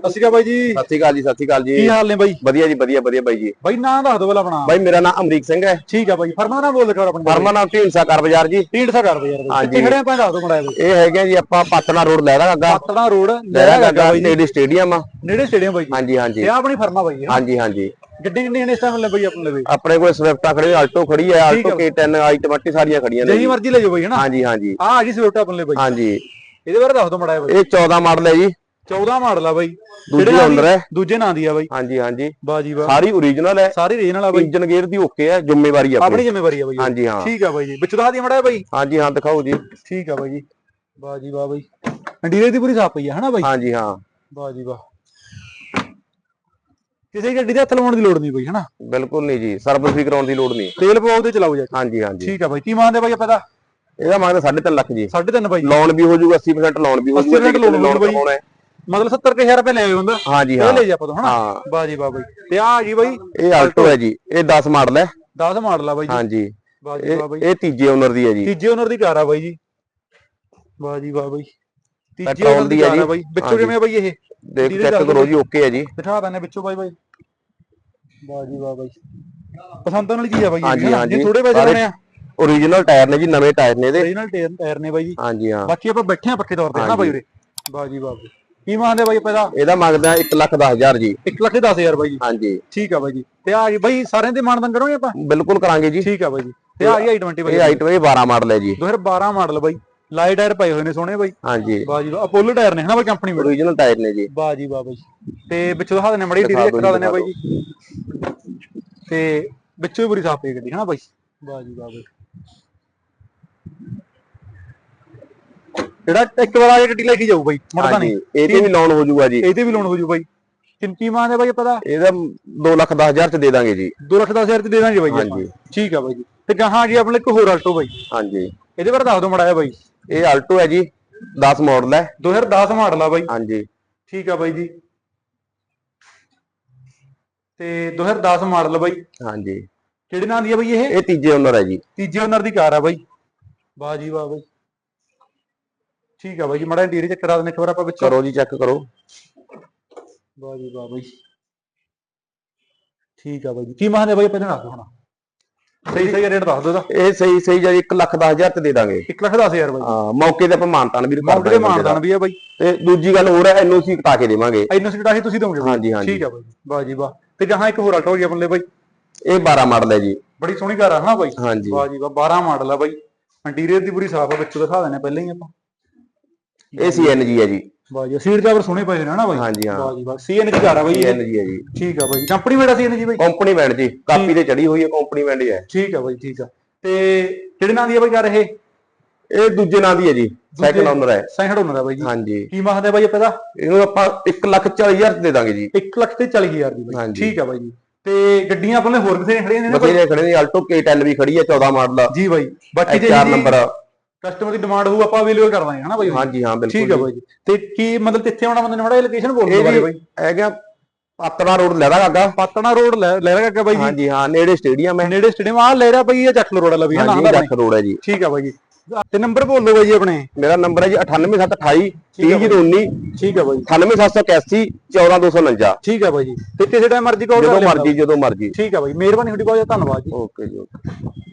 ਸਤਿ ਸ਼੍ਰੀ ਅਕਾਲ ਬਾਈ ਜੀ। ਸਤਿ ਸ਼੍ਰੀ ਅਕਾਲ ਜੀ ਸਤਿ ਸ਼੍ਰੀ ਅਕਾਲ ਕੀ ਜੀ ਹਾਲ ਨੇ ਬਾਈ? ਵਧੀਆ ਜੀ ਵਧੀਆ ਵਧੀਆ ਬਾਈ ਜੀ। ਬਾਈ ਨਾਂ ਦੱਸ ਦਿਓ ਪਹਿਲਾਂ ਆਪਣਾ। ਬਾਈ ਮੇਰਾ ਨਾਮ ਅਮਰੀਕ ਸਿੰਘ ਹੈ। ਠੀਕ ਆ ਬਾਈ ਫਰਮਾ ਨਾ ਬੋਲ ਦੇ ਆਪਣੀ ਫਰਮਾ ਨਾਮ ਢੀਂਸਾ ਕਰ ਬਾਜ਼ਾਰ ਜੀ। ਢੀਂਡ ਸਾ ਕਰਦੇ ਯਾਰ ਬਾਈ। ਹਾਂਜੀ। ਖੜੇ ਆਪਾਂ ਦੱਸ ਦਿਓ ਮੜਾ ਇਹ ਹੈਗੇ ਜੀ ਆਪਾਂ ਪਾਤਣਾ ਰੋਡ ਲਹਿਰਾ ਗੱਗਾ। ਪਾਤੜਾ ਰੋਡ ਲਹਿਰਾ ਗੱਗਾ ਨੇੜੇ ਸਟੇਡੀਅਮ ਆ। ਨੇੜੇ ਸਟੇਡੀਅਮ ਬਾਈ। ਹਾਂਜੀ ਹਾਂਜੀ। ਤੇ ਆਪਣੀ ਫਰਮਾ ਬਾਈ ਹਾਂਜੀ ਹਾਂਜੀ। ਗੱਡੀ ਕਿੰਨੀ ਨੇ ਇਸ ਟਾਈਮ ਲੈ ਬਾਈ ਆਪਣੇ ਲਈ? ਆਪਣੇ ਕੋਲ ਸਵਿਫਟਾ ਖੜੀ ਆਲਟੋ ਖੜੀ ਹੈ ਆਲਟੋ ਹੈ। K10 i20 ਸਾਰੀਆਂ ਖੜੀਆਂ ਨੇ ਜਿਹੀ। ਮਰਜ਼ੀ ਲੈ ਜਾਓ ਬਾਈ ਹਨਾ? ਹਾਂਜੀ ਹਾਂਜੀ। ਆਹ ਆ ਜੀ ਸਵਿਫਟ ਆਪਣੇ ਲਈ ਬਾਈ। ਹਾਂਜੀ। ਇਹਦੇ ਬਾਰੇ ਦੱਸ ਦਿਓ ਮੜਾ ਇਹ 14 ਮਾਡਲ ਹੈ ਜੀ। 14 ਮਾਡਲ ਆ ਬਾਈ। ਦੂਜੀ ਨਾਂ ਦੀ? owner ਹੈ। ਦੂਜੇ ਨਾਂ ਦੀ ਆ ਬਾਈ। ਹਾਂਜੀ ਹਾਂਜੀ। ਬਾਜੀ ਬਾ ਸਾਰੀ ਓਰੀਜਨਲ ਹੈ। ਸਾਰੀ ਰੀਜਨਲ ਆ ਬਾਈ। ਇੰਜਨ ਗੇਅਰ ਦੀ ਓਕੇ ਹੈ ਜ਼ਿੰਮੇਵਾਰੀ ਆਪਣੀ। ਆਪਣੀ ਜ਼ਿੰਮੇਵਾਰੀ ਆ ਬਾਈ। ਹਾਂਜੀ ਹਾਂ। ਠੀਕ ਆ ਬਾਈ ਜੀ। ਵਿੱਚ ਦੱਸ ਦੀ ਮੜਾ ਬਾਈ। ਹਾਂਜੀ ਹਾਂ ਦਿਖਾਓ ਜੀ। ਠੀਕ ਆ ਬਾਈ ਜੀ। ਬਾਜੀ ਬਾ ਬਾਈ। ਇੰਡੀਰੀਅਰ ਦੀ ਪੂਰੀ ਸਾਫ਼ ਪਈ ਆ ਹਨਾ ਬਾਈ? ਹਾਂਜੀ ਹਾਂ। ਬਾਜੀ ਬਾ ਕਿਸੇ ਗੱਡੀ ਦੇ ਹੱਥ ਲਾਉਣ ਦੀ ਲੋੜ ਨਹੀਂ ਬਈ ਹਨਾ? ਬਿਲਕੁਲ ਨਹੀਂ ਜੀ। ਸਰਵਿਸ ਵੀ ਕਰਾਉਣ ਦੀ ਲੋੜ ਨਹੀਂ। ਤੇਲ ਪਵਾਓ ਤੇ ਚਲਾਓ ਜਾ ਕੇ। ਹਾਂਜੀ ਹਾਂਜੀ। ਠੀਕ ਆ ਬਾਈ। ਕੀ ਮੰਨਦੇ ਬਾਈ ਆਪਾਂ ਦਾ ਇਹਦਾ ਮੰਗਦਾ 3.5 ਲੱਖ ਜੀ। 3.5 ਬਾਈ। ਲੋਨ ਵੀ ਹੋ ਜਾਊਗਾ 80% ਲੋਨ ਵੀ ਹੋ 80% ਜਾਊਗਾ loan ਬਾਈ। ਮਤਲਬ 70000 ਰੁਪਏ ਲੈ ਆਏ ਹੁੰਦਾ ਹਾਂਜੀ ਇਹ ਹਾਂ। ਲੈ ਜਾ ਆਪਾਂ ਤੋਂ ਹਨਾ? ਹਾਂ। ਬਾਜੀ ਬਾ ਬਾਈ। ਤੇ ਆ ਗਈ ਬਾਈ। ਇਹ ਆਲਟੋ ਹੈ ਜੀ। ਇਹ 10 ਮਾਡਲ ਹੈ। 10 ਮਾਡਲ ਆ ਬਾਈ ਜੀ। ਹਾਂਜੀ। ਬਾਜੀ ਬਾ ਇਹ ਬਾਈ। ਇਹ ਤੀਜੇ ਓਨਰ ਦੀ ਹੈ ਜੀ। ਤੀਜੇ ਓਨਰ ਦੀ ਕਾਰ ਆ ਬਾਈ ਜੀ। ਬਾਜੀ ਬਾ ਬਾਈ। ਤੀਜੇ Petrol ਓਨਰ ਦੀ ਦੀ ਆ ਕਾਰ ਆ ਜੀ। ਬਾਈ। ਵਿੱਚੋਂ ਹਾਂਜੀ। ਕਿਵੇਂ ਆ ਬਾਈ ਇਹ? ਦੇਖ ਚੈੱਕ ਕਰੋ ਜੀ ਓਕੇ ਹੈ ਜੀ। ਦਿਖਾ ਦਿੰਦੇ ਵਿੱਚੋਂ ਬਾਈ ਬਾਈ। ਬਾਜੀ ਬਾ ਬਾਈ। ਪਸੰਦ ਆਉਣ ਵਾਲੀ ਚੀਜ਼ ਆ ਬਾਈ ਹਾਂਜੀ, ਇਹ ਹਾਂਜੀ। ਜੇ ਥੋੜੇ ਪੈਸੇ ਸਾਰੇ- ਲੈਣੇ ਆ। ਓਰੀਜਨਲ ਟਾਇਰ ਨੇ ਜੀ ਨਵੇਂ ਟਾਇਰ ਨੇ ਇਹਦੇ। ਓਰੀਜਨਲ ਟਾਇਰ ਨੇ ਬਾਈ। ਜੀ ਹਾਂਜੀ ਹਾਂ। ਬਾਕੀ ਆਪਾਂ ਬੈਠੇ ਆ ਪੱਕੇ ਤੌਰ ਤੇ ਹਨਾ ਬਾਈ ਉਰੇ? ਬਾਜੀ ਬਾਬੂ ਕੀ ਮੰਗਦੇ ਬਾਈ ਆਪਾਂ ਇਹਦਾ? ਇਹਦਾ ਮੰਗਦਾ 1 ਲੱਖ 10000 ਜੀ। 1 ਲੱਖ 10000 ਬਾਈ ਜੀ। ਹਾਂਜੀ। ਠੀਕ ਆ ਬਾਈ ਜੀ। ਤੇ ਆ ਜੀ ਬਾਈ ਸਾਰਿਆਂ ਦੇ ਮਾਨਦਨ ਕਰੋਗੇ ਆਪਾਂ? ਬਿਲਕੁਲ ਕਰਾਂਗੇ ਜੀ। ਠੀਕ ਆ ਬਾਈ ਜੀ। ਤੇ ਆ ਜੀ i20 ਬਾਈ ਇਹ i20 12 ਮਾਡਲ ਹੈ ਜੀ। 2012 ਮਾਡਲ ਬਾਈ। ਲਾਈਟ ਟਾਇਰ ਪਏ ਹੋਏ ਨੇ ਸੋਹਣੇ ਬਾਈ। ਹਾਂਜੀ। ਬਾਜੀ ਅਪੋਲੋ ਟਾਇਰ ਨੇ ਹਨਾ ਬਾਈ ਕੰਪਨੀ ਵਾਲੇ? ਓਰੀਜਨਲ ਟਾਇਰ ਨੇ ਜੀ। ਬਾਜੀ ਬਾ ਬਾਈ ਤੇ ਵਿੱਚੋਂ ਦਿਖਾ ਦਿੰਦੇ ਮੜੀ ਦਿਓ ਕਰਾ ਜੀ, ਆ ਬਾਈ ਜੀ। ਤੇ ਵਿੱਚੋਂ ਹੀ ਬੁਰੀ ਸਾਫ਼ ਪਈ ਗੱਡੀ ਹਨਾ ਬਾਈ? ਬਾਜੀ ਬਾ ਬਾਈ। ਜਿਹੜਾ ਇੱਕ ਵਾਰ ਆ ਕੇ ਗੱਡੀ ਲੈ ਕੇ ਜਾਊ ਬਾਈ ਮੁੜਦਾ ਨਹੀਂ। ਇਹ ਤੇ ਵੀ ਲੋਨ ਹੋ ਜਾਊਗਾ ਜੀ। ਇਹਦੇ ਵੀ ਲੋਨ ਹੋ ਜੂ ਬਾਈ। ਕਿੰਨੀ ਮੰਗਦੇ ਬਾਈ ਪਤਾ ਇਹਦਾ 2 ਲੱਖ 10000 ਚ ਦੇ ਦਾਂਗੇ ਜੀ। 2 ਲੱਖ 10000 ਚ ਦੇ ਦਾਂਗੇ ਬਾਈ ਆਪਾਂ। ਹਾਂਜੀ। ਠੀਕ ਆ ਬਾਈ ਜੀ। ਤੇ ਗਾਹਾਂ ਜੀ ਆਪਣੇ ਇੱਕ ਹੋਰ ਆਲਟੋ ਬਾਈ। ਹਾਂਜੀ। ਇਹਦੇ ਬਾਰੇ ਦੱਸ ਦਿਓ ਮੜਾਇਆ ਬਾਈ। ਇਹ ਆਲਟੋ ਹੈ ਜੀ 10 ਮਾਡਲ ਹੈ। 2010 ਮਾਡਲ ਆ ਬਾਈ। ਹਾਂਜੀ। ਠੀਕ ਆ ਬਾਈ ਜੀ। ਤੇ 2010 ਮਾਡਲ ਬਾਈ। ਹਾਂਜੀ। ਕਿਹੜੇ ਨਾਂ ਦੀ ਆ ਬਾਈ ਇਹ? ਇਹ ਤੀਜੇ ਓਨਰ ਹੈ ਜੀ। ਤੀਜੇ ਓਨਰ ਦੀ ਕਾਰ ਆ ਬਾਈ। ਵਾਹ ਜੀ ਵਾਹ ਬਾਈ। ਠੀਕ ਆ ਬਾਈ ਜੀ ਮੜਾ ਇੰਟੀਰੀਅਰ ਚੈੱਕ ਕਰਾ ਦਿੰਦੇ ਇੱਕ ਵਾਰ ਆਪਾਂ ਵਿੱਚ। ਕਰੋ ਜੀ ਚੈੱਕ ਕਰੋ। ਵਾਹ ਜੀ ਵਾਹ ਬਾਈ। ਠੀਕ ਆ ਬਾਈ ਜੀ ਕੀ ਮੰਗਦੇ ਬਾਈ ਪਹਿਲਾਂ ਦੱਸ ਹੁਣ? ਸਹੀ ਸਹੀ ਰੇਟ ਦੱਸ ਦਿਓ ਦਾ ਇਹ ਸਹੀ ਸਹੀ ਜੀ 1 ਲੱਖ 10000 ਚ ਦੇ ਦਾਂਗੇ। 1 ਲੱਖ 10000 ਬਾਈ। ਹਾਂ ਮੌਕੇ ਤੇ ਆਪਾਂ ਮਾਨਤਾਨ ਵੀ ਕਰ ਦਾਂਗੇ ਬੰਦੇ ਦਾ। ਵੀ ਆ ਬਾਈ। ਤੇ ਦੂਜੀ ਗੱਲ ਹੋਰ ਹੈ ਐਨਓਸੀ ਕਟਾ ਕੇ ਦੇਵਾਂਗੇ। ਇੰਨਾ ਸਿੱਟਾ ਹੀ ਤੁਸੀਂ ਦੋਗੇ ਹਾਂਜੀ ਹਾਂਜੀ। ਠੀਕ ਆ ਬਾਈ ਵਾਹ ਜੀ ਵਾਹ। ਤੇ ਜਹਾਂ ਇੱਕ ਹੋਰ ਆਲਟੋ ਹੋ ਗਿਆ ਲਈ ਬਾਈ। ਇਹ 12 ਮਾਡਲ ਹੈ ਜੀ। ਬੜੀ ਸੋਹਣੀ ਕਾਰ ਆ ਹਨਾ ਬਾਈ? ਹਾਂਜੀ। ਵਾਹ ਜੀ ਵਾਹ 12 ਮਾਡਲ ਆ ਬਾਈ। ਇੰਟੀਰੀਅਰ ਦੀ ਪੂਰੀ ਸਾਫ਼ ਆ ਵਿੱਚੋਂ ਦਿਖਾ ਦਿੰਦੇ ਪਹਿਲਾਂ ਹੀ ਆਪਾਂ। ਇਹ ਸੀਐਨਜੀ ਹੈ ਜੀ। ਵਾਹ ਜੀ ਸੀਟ ਕਵਰ ਸੋਹਣੇ ਪਏ ਨੇ ਹਨਾ ਬਾਈ? ਹਾਂਜੀ ਹਾਂ। ਵਾਹ ਜੀ ਵਾਹ। ਸੀਐਨਜੀ ਆ ਬਾਈ। ਸੀਐਨਜੀ ਹੈ ਜੀ। ਠੀਕ ਆ ਬਾਈ। ਕੰਪਨੀ ਮੇੜਾ ਸੀਐਨਜੀ ਬਾਈ? ਕੰਪਨੀ ਬੈਂਡ ਜੀ। ਕਾਪੀ ਤੇ ਚੜੀ ਹੋਈ ਹੈ ਕੰਪਨੀ ਬੈਂਡ ਹੀ ਹੈ ਠੀਕ ਆ ਬਾਈ ਠੀਕ ਆ। ਤੇ ਕਿਹੜੇ ਨਾਂ ਦੀ ਆ ਬਾਈ ਕਰ ਇਹ? ਇਹ ਦੂਜੇ ਨਾਂ ਦੀ ਹੈ ਜੀ। ਸੈਕੰਡ ਓਨਰ ਹੈ ਸੈਂਕੜ ਹੁੰਦਾ ਦਾ ਬਾਈ ਜੀ। ਹਾਂਜੀ। ਕੀ ਮੰਗਦੇ ਬਾਈ ਆਪਾਂ ਦਾ ਇਹਨੂੰ ਆਪਾਂ 1 ਲੱਖ 40000 ਚ ਦੇ ਦਾਂਗੇ ਜੀ। 1 ਲੱਖ ਤੇ 40000 ਦੀ ਬਾਈ। ਠੀਕ ਆ ਬਾਈ ਜੀ। ਤੇ ਗੱਡੀਆਂ ਆਪਣੇ ਹੋਰ ਬਥੇਰੀਆਂ ਖੜੀਆਂ ਨੇ ਨਾ ਬਾਈ ਬਥੇਰੇ ਖੜੇ ਨੇ। ਆਲਟੋ K10 ਵੀ ਖੜੀ ਹੈ 14 ਮਾਡਲ ਜੀ ਬਾਈ। ਬਾਕੀ ਜੇ 4 ਨੰਬਰ ਕਸਟਮਰ ਦੀ ਡਿਮਾਂਡ ਹੋਊ ਆਪਾਂ ਅਵੇਲੇਬਲ ਕਰ ਦਾਂਗੇ ਹਨਾ ਬਾਈ? ਹਾਂਜੀ ਹਾਂ ਬਿਲਕੁਲ ਠੀਕ ਜੀ। ਬਾਈ ਜੀ। ਤੇ ਕੀ ਮਤਲਬ ਕਿੱਥੇ ਆਉਣਾ ਬੰਦੇ ਨੇ ਮੜਾ ਲੋਕੇਸ਼ਨ ਬੋਲ ਦਿਓ ਬਾਈ। ਹੈਗਾ ਪਾਤੜਾ ਰੋਡ ਲਹਿਰਾ ਗਾਗਾ ਪਾਤਣਾ ਰੋਡ ਲੈ ਲੈ ਰਿਹਾ ਬਾਈ ਜੀ। ਹਾਂਜੀ ਹਾਂ ਨੇੜੇ ਸਟੇਡੀਅਮ ਹੈ। ਨੇੜੇ ਸਟੇਡੀਅਮ ਆ ਲੈ ਰਿਹਾ ਬਾਈ ਇਹ ਜੱਟ ਰੋਡ ਵਾਲਾ ਵੀ ਦਾ ਜੱਖ ਰੋਡ ਹੈ ਜੀ। ਠੀਕ ਆ ਬਾਈ ਜੀ। ਤੇ ਨੰਬਰ ਬੋਲ ਬਾਈ ਜੀ ਆਪਣੇ। ਮੇਰਾ ਨੰਬਰ ਹੈ ਜੀ 98728 ਠੀਕ ਆ 3019 ਠੀਕ ਆ ਬਾਈ 98781 14249 ਠੀਕ ਆ ਬਾਈ ਜੀ। ਤੇ ਕਿਸੇ ਟਾਈਮ ਮਰਜ਼ੀ ਕਾਲ ਕਰ ਜਦੋਂ ਲਿਓ ਮਰਜ਼ੀ ਜਦੋਂ ਮਰਜ਼ੀ। ਠੀਕ ਆ ਬਾਈ ਮਿਹਰਬਾਨੀ ਤੁਹਾਡੀ ਬਹੁਤ ਧੰਨਵਾਦ ਜੀ। ਓਕੇ ਜੀ ਓਕੇ।